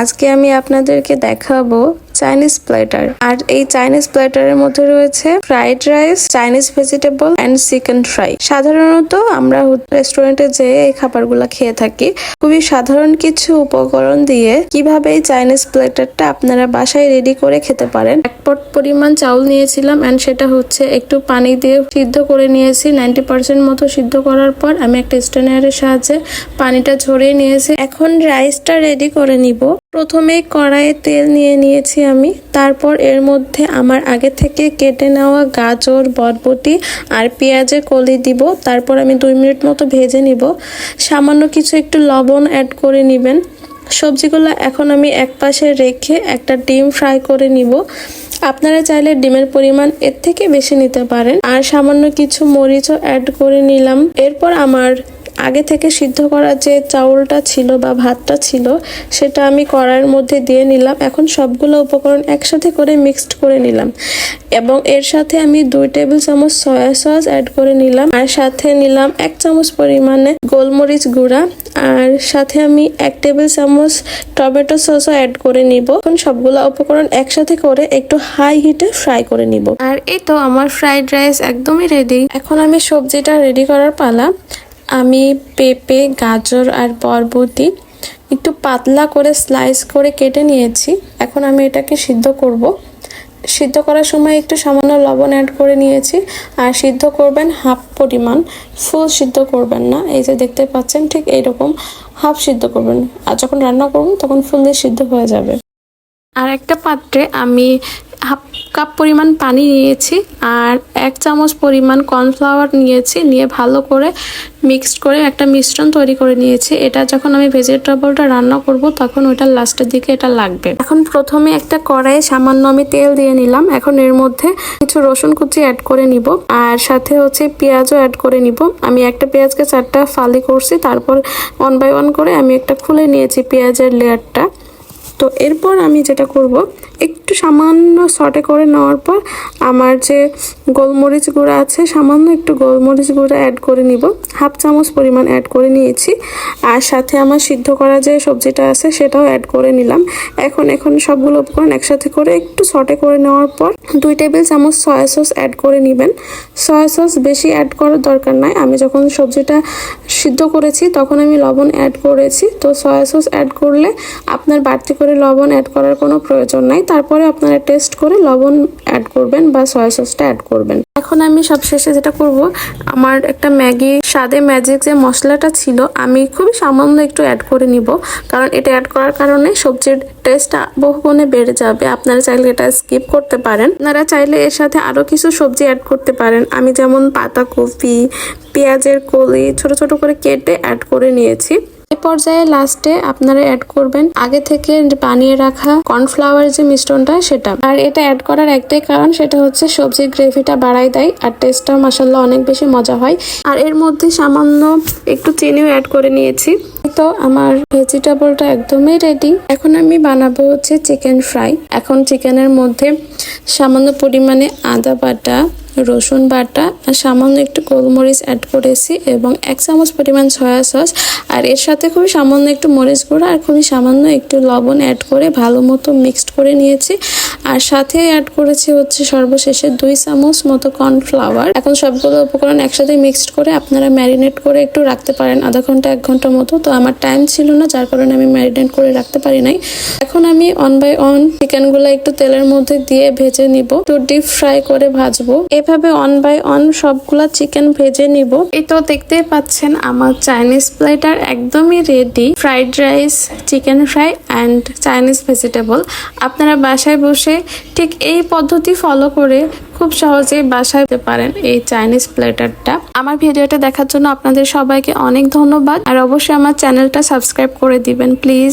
আজকে আমি আপনাদেরকে দেখাবো চাইনিজ প্লেটার আর এই চাইনিজ প্লেটারের মধ্যে রয়েছে fried rice Chinese vegetable and chicken fry সাধারণত আমরা রেস্টুরেন্টে যেয়ে এই খাবারগুলো খেয়ে থাকি। খুবই সাধারণ কিছু উপকরণ দিয়ে কীভাবে এই চাইনিজ প্লেটারটা আপনারা বাসায় রেডি করে খেতে পারেন। এক পট পরিমাণ চাউল নিয়েছিলাম অ্যান্ড সেটা হচ্ছে একটু পানি দিয়ে সিদ্ধ করে নিয়েছি। নাইনটি পার্সেন্ট মতো সিদ্ধ করার পর আমি একটা স্টেনারের সাহায্যে পানিটা ঝরিয়ে নিয়েছি। এখন রাইসটা রেডি করে নিব। প্রথমে কড়াইয়ে তেল নিয়ে নিয়েছি আমি। তারপর এর মধ্যে আমার আগে থেকে কেটে নেওয়া গাজর, বরবটি আর পেঁয়াজের কলি দিব। তারপর আমি দুই মিনিট মতো ভেজে নিব। সামান্য কিছু একটু লবণ অ্যাড করে নেবেন। সবজিগুলো এখন আমি এক পাশে রেখে একটা ডিম ফ্রাই করে নিব। আপনারা চাইলে ডিমের পরিমাণ এর থেকে বেশি নিতে পারেন। আর সামান্য কিছু মরিচও অ্যাড করে নিলাম। এরপর আমার আগে থেকে সিদ্ধ করা যে চাউলটা ছিল বা ভাতটা ছিল, সেটা আমি কড়াইয়ের মধ্যে দিয়ে নিলাম। এখন সবগুলো উপকরণ একসাথে করে মিক্সড করে নিলাম। এবং এর সাথে আমি দুই টেবিল চামচ সয়া সস অ্যাড করে নিলাম। আর সাথে নিলাম এক চামচ পরিমাণে গোলমরিচ গুঁড়া। আর সাথে আমি এক টেবিল চামচ টমেটো সসও অ্যাড করে নিব। এখন সবগুলো উপকরণ একসাথে করে একটু হাই হিটে ফ্রাই করে নিব। আর এই তো আমার ফ্রাইড রাইস একদমই রেডি এখন আমি সবজিটা রেডি করার পালা। আমি পেঁপে, গাজর আর বরবটি একটু পাতলা করে স্লাইস করে কেটে নিয়েছি। এখন আমি এটাকে সিদ্ধ করব। সিদ্ধ করার সময় একটু সামান্য লবণ অ্যাড করে নিয়েছি। আর সিদ্ধ করবেন হাফ পরিমাণ। ফুল সিদ্ধ করবেন না। এই যে দেখতে পাচ্ছেন, ঠিক এইরকম হাফ সিদ্ধ করবেন। আর যখন রান্না করবেন তখন ফুললি সিদ্ধ হয়ে যাবে। আর একটা পাত্রে আমি কাপ পরিমাণ পানি নিয়েছি আর এক চামচ পরিমাণ কর্নফ্লাওয়ার নিয়েছি, নিয়ে ভালো করে মিক্সড করে একটা মিশ্রণ তৈরি করে নিয়েছি। এটা যখন আমি ভেজিটেবলটা রান্না করব, তখন ওইটা লাস্টের দিকে এটা লাগবে। এখন প্রথমে একটা কড়াইয়ে সামান্য আমি তেল দিয়ে নিলাম। এখন এর মধ্যে কিছু রসুন কুচি অ্যাড করে নিব আর সাথে হচ্ছে পেঁয়াজও অ্যাড করে নিব। আমি একটা পেঁয়াজকে চারটা ফালি করছি, তারপর ওয়ান বাই ওয়ান করে আমি একটা খুলে নিয়েছি পেঁয়াজের লেয়ারটা। তো এরপর আমি যেটা করব একটু সামান্য সটে করে নেওয়ার পর আমার যে গোলমরিচ গুঁড়া আছে, সামান্য একটু গোলমরিচ গুঁড়া অ্যাড করে নিব। হাফ চামচ পরিমাণ অ্যাড করে নিয়েছি। আর সাথে আমার সিদ্ধ করা যে সবজিটা আছে, সেটাও অ্যাড করে নিলাম। এখন এখন সবগুলো উপকরণ একসাথে করে একটু সটে করে নেওয়ার পর দুই টেবিল চামচ সয়া সস অ্যাড করে নেবেন। সয়া সস বেশি অ্যাড করার দরকার নাই। আমি যখন সবজিটা সিদ্ধ করেছি, তখন আমি লবণ অ্যাড করেছি। তো সয়া সস অ্যাড করলে আপনার বাড়তি করে লবণ অ্যাড করার কোনো প্রয়োজন নাই। তারপরে আপনারা টেস্ট করে লবণ অ্যাড করবেন বা সয়া সসটা অ্যাড করবেন। এখন আমি সবশেষে যেটা করব, আমার একটা ম্যাগি, স্বাদে ম্যাজিক যে মশলাটা ছিল, আমি খুবই সামান্য একটু অ্যাড করে নিব। কারণ এটা অ্যাড করার কারণে সবজির টেস্টটা বহুগুণে বেড়ে যাবে। আপনারা চাইলে এটা স্কিপ করতে পারেন। আপনারা চাইলে এর সাথে আরও কিছু সবজি অ্যাড করতে পারেন। আমি যেমন পাতাকপি পেঁয়াজের কলি ছোট ছোট করে কেটে অ্যাড করে নিয়েছি। এই পর্যায়ে লাস্টে আপনারা অ্যাড করবেন আগে থেকে বানিয়ে রাখা কর্নফ্লাওয়ার যে মিশ্রণটা সেটা। আর এটা অ্যাড করার একটাই কারণ সেটা হচ্ছে সবজির গ্রেভিটা বাড়াই দেয় আর টেস্টটাও মাসাল্লাহ অনেক বেশি মজা হয়। আর এর মধ্যে সামান্য একটু চিনিও অ্যাড করে নিয়েছি। তো আমার ভেজিটেবলটা একদমই রেডি এখন আমি বানাবো হচ্ছে চিকেন ফ্রাই এখন চিকেনের মধ্যে সামান্য পরিমাণে আদা বাটা রসুন বাটা, আর সামান্য একটু গোলমরিচ অ্যাড করেছি এবং এক চামচ পরিমাণ সয়া সস আর এর সাথে খুবই সামান্য একটু মরিচ গুঁড়ো আর খুবই সামান্য একটু লবণ অ্যাড করে ভালো মতো মিক্সড করে নিয়েছি। আর সাথে অ্যাড করেছি হচ্ছে সর্বশেষে দুই চামচ মতো কর্নফ্লাওয়ার এখন সবগুলো উপকরণ একসাথে মিক্সড করে আপনারা ম্যারিনেট করে একটু রাখতে পারেন, আধা ঘণ্টা, এক ঘণ্টা মতো। তো আমার টাইম ছিল না, যার কারণে আমি ম্যারিনেট করে রাখতে পারি নাই। এখন আমি অন বাই অন চিকেনগুলো একটু তেলের মধ্যে দিয়ে ভেজে নিব। একটু ডিপ ফ্রাই করে ভাজবো। এভাবে অন বাই অন সবগুলা চিকেন ভেজে নিব। এই তো দেখতেই পাচ্ছেন আমার চাইনিজ প্লেটার একদমই ready fried rice chicken fry and Chinese vegetable আপনারা বাসায় বসে ঠিক এই পদ্ধতি ফলো করে খুব সহজেই বাসায় পেতে পারেন এই চাইনিজ প্লেটারটা আমার ভিডিওটা দেখার জন্য আপনাদের সবাইকে অনেক ধন্যবাদ। আর অবশ্যই আমার চ্যানেলটা সাবস্ক্রাইব করে দিবেন প্লিজ